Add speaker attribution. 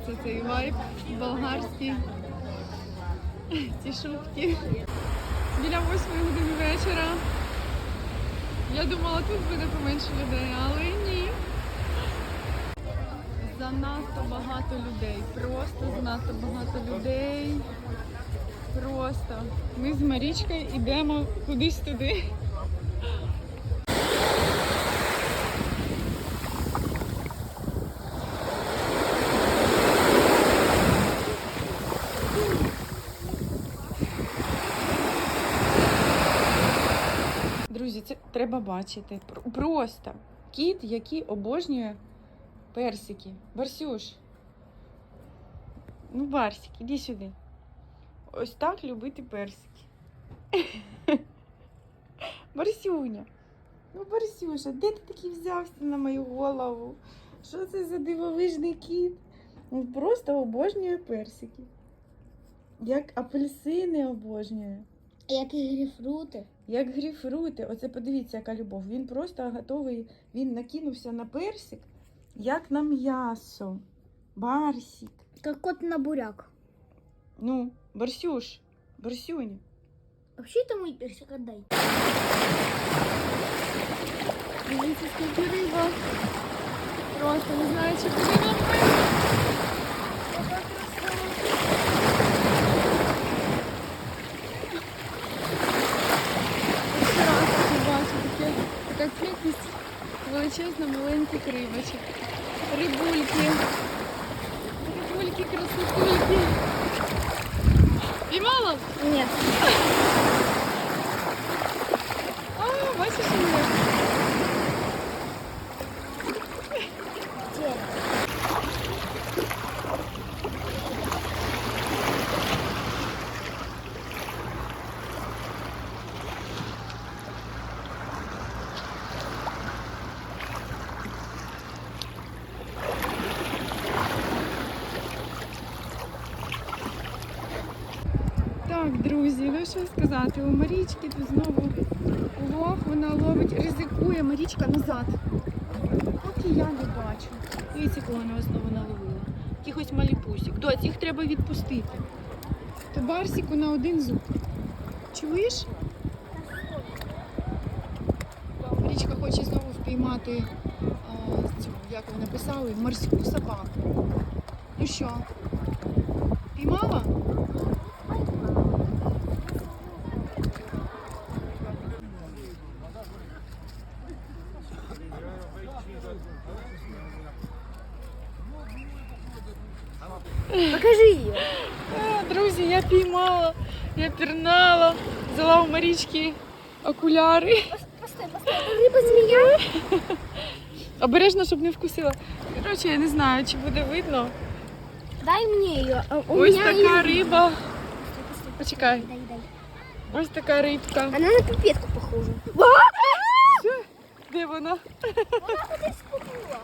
Speaker 1: подобається цей вайб болгарський. Ці шутки. Біля восьмої години вечора. Я думала, тут буде поменше людей, але ні. Занадто багато людей. Просто занадто багато людей. Просто. Ми з Марічкою йдемо кудись туди. Друзі, це треба бачити. Просто кіт, який обожнює персики. Барсюш. Ну, Барсик, іди сюди. Ось так любити персики. Барсюня. Ну, Барсюша, де ти такий взявся на мою голову? Що це за дивовижний кіт? Він просто обожнює персики. Як апельсини обожнює.
Speaker 2: Як і грейпфрути.
Speaker 1: Як грейпфрути, оце подивіться, яка любов. Він просто готовий, він накинувся на персик, як на м'ясо. Барсик.
Speaker 2: Как кот на буряк.
Speaker 1: Ну, Барсюш, Барсюня.
Speaker 2: Вообще-то мой персик отдай. Дивіться, скільки риба.
Speaker 1: Просто не знаю, чи буде нам величезно маленьких рибочок. Рибульки. Рибульки, красотульки. Піймала?
Speaker 2: Нет.
Speaker 1: Так, друзі, ну що сказати, у Марічки тут знову улов, вона ловить, ризикує Марічка назад. Поки я не бачу. Дивіться, кого вона знову наловила. Якихось маліпусік. Доць, їх треба відпустити. То барсіку на один зуб. Чуєш? Марічка хоче знову впіймати а, цю, як ви написали, морську собаку. Ну що, піймала?
Speaker 2: Покажи ее.
Speaker 1: А, Друзі, я піймала, я пірнала, взяла у Марічки окуляри.
Speaker 2: Постой, постой. Это рыба-змея?
Speaker 1: Обережно, щоб не вкусила. Коротше, я не знаю, чи буде видно.
Speaker 2: Дай мне ее. У
Speaker 1: Ось
Speaker 2: меня
Speaker 1: така
Speaker 2: её-
Speaker 1: риба.
Speaker 2: Постой, постой.
Speaker 1: Почекай.
Speaker 2: Дай, дай.
Speaker 1: Ось така рибка.
Speaker 2: Она на пипетку похожа.
Speaker 1: Де вона?
Speaker 2: Она куда скупила.